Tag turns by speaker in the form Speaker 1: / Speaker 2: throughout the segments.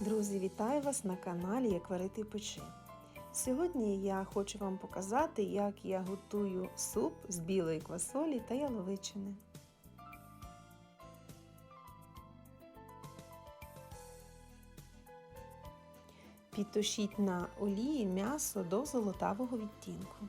Speaker 1: Друзі, вітаю вас на каналі Як варити печи. Сьогодні я хочу вам показати, як я готую суп з білої квасолі та яловичини. Підтушіть на олії м'ясо до золотавого відтінку.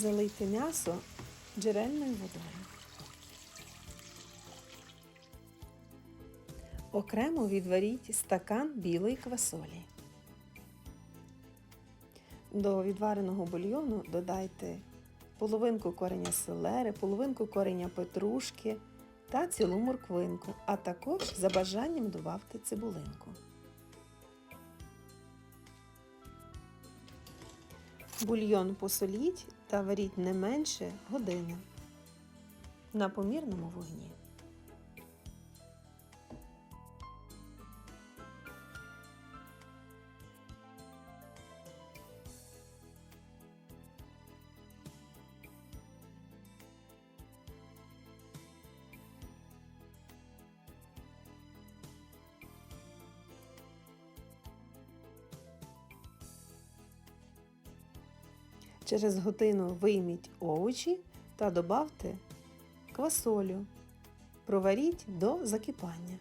Speaker 1: Залийте м'ясо джерельною водою. Окремо відваріть стакан білої квасолі. До відвареного бульйону додайте половинку кореня селери, половинку кореня петрушки та цілу морквинку, а також за бажанням добавте цибулинку. Бульйон посоліть та варіть не менше години на помірному вогні. Через годину вийміть овочі та добавте квасолю. Проваріть до закипання.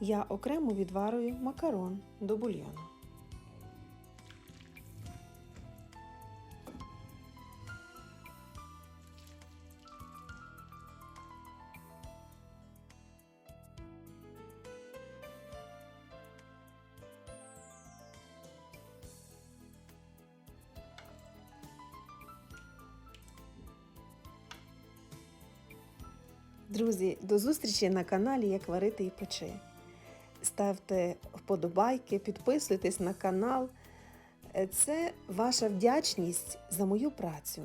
Speaker 1: Я окремо відварую макарон до бульйону. Друзі, до зустрічі на каналі Як варити і печи. Ставте вподобайки, підписуйтесь на канал. Це ваша вдячність за мою працю.